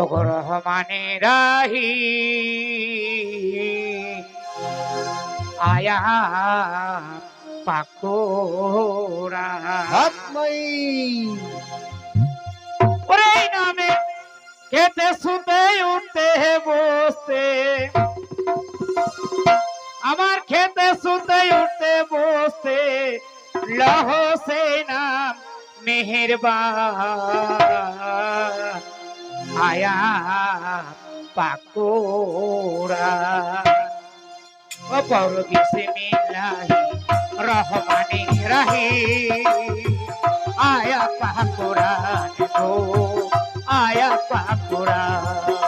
ওগো রহমানে রাহি আয়া পাকুরা ওরে নামে খেতে শুতে উঠতে বসতে। আমার খেতে শুতে উঠতে বসতে লহ সে নাম মেহেরবান। আয়া পাকুরা ও পৌর বিসমিল্লাহি রহমানি রাহি। আয়া পাকুরান গো আয়া পাকুরান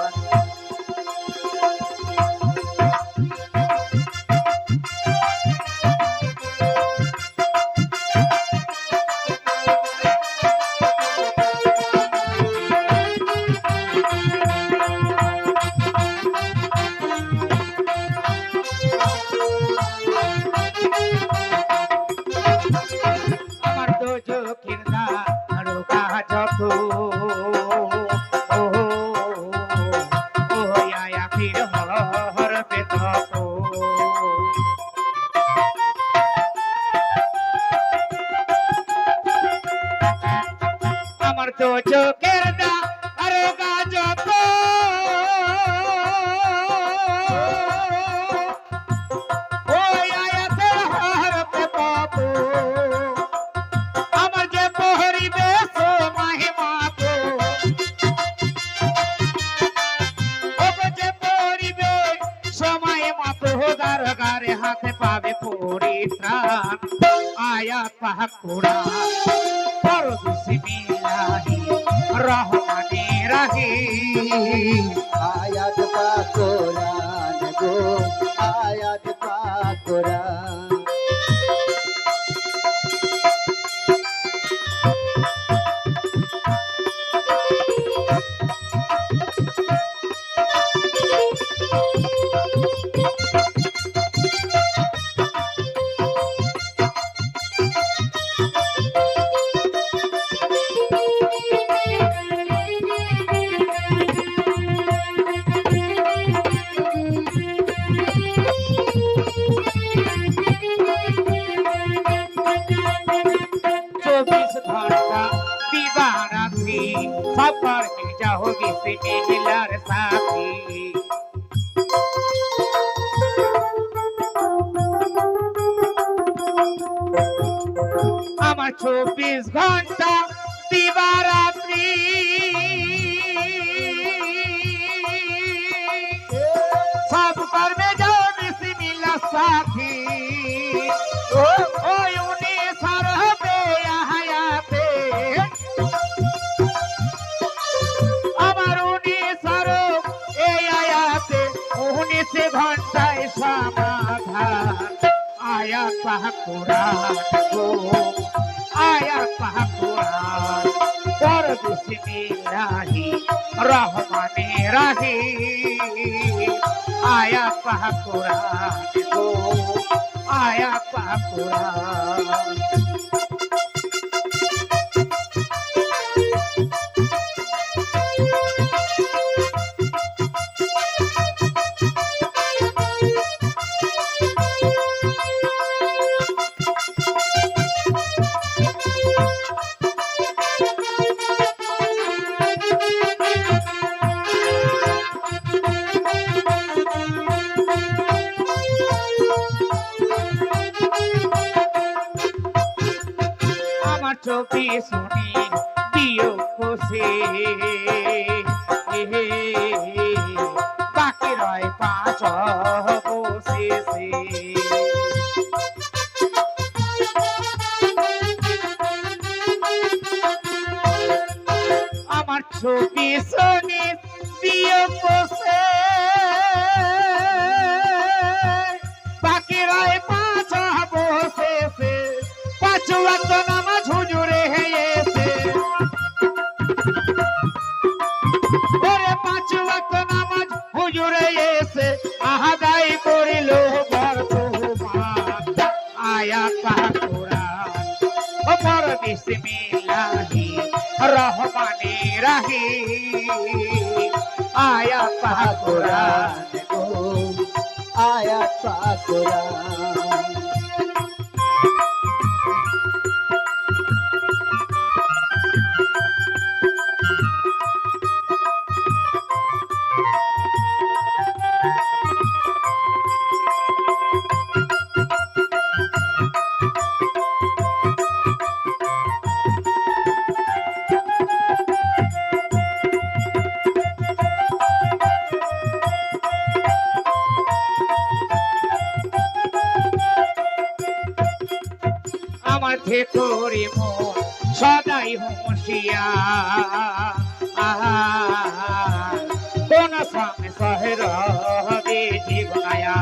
পাবে পরিত্রাণ আয়া পর বিসমিল্লাহি রহমানি রহিম আয়াত পাক গো আয়াত পাক Am Amar 24 ghanta পাকুরান গো আয়া পাকুরান পর বিসমিল্লাহি রহমানে রহিম আয়া পাকুরান গো আয়া পাকুরান আমার চোখে শুনি দিও খুশি বাকি রয় পাঁচ বসেছে আমার ছবি শুনি দিও খুশি বাকি রয় পাঁচ বসেছে পাঁচ বিসমিল্লাহি রহমানি রাহিম আয়াত পাক কোরআন গো আমার ভেতরে মন সদাই হুঁশিয়া কোন সামনে শহর হবে জীবনায়া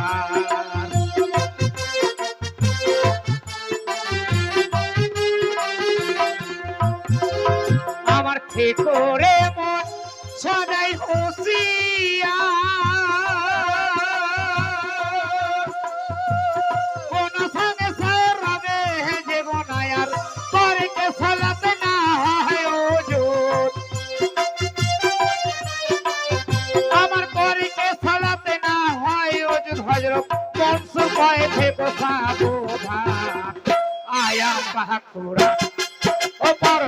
আমার ভেতরে মন সদাই হুঁশিয়া পাকুরা ও পর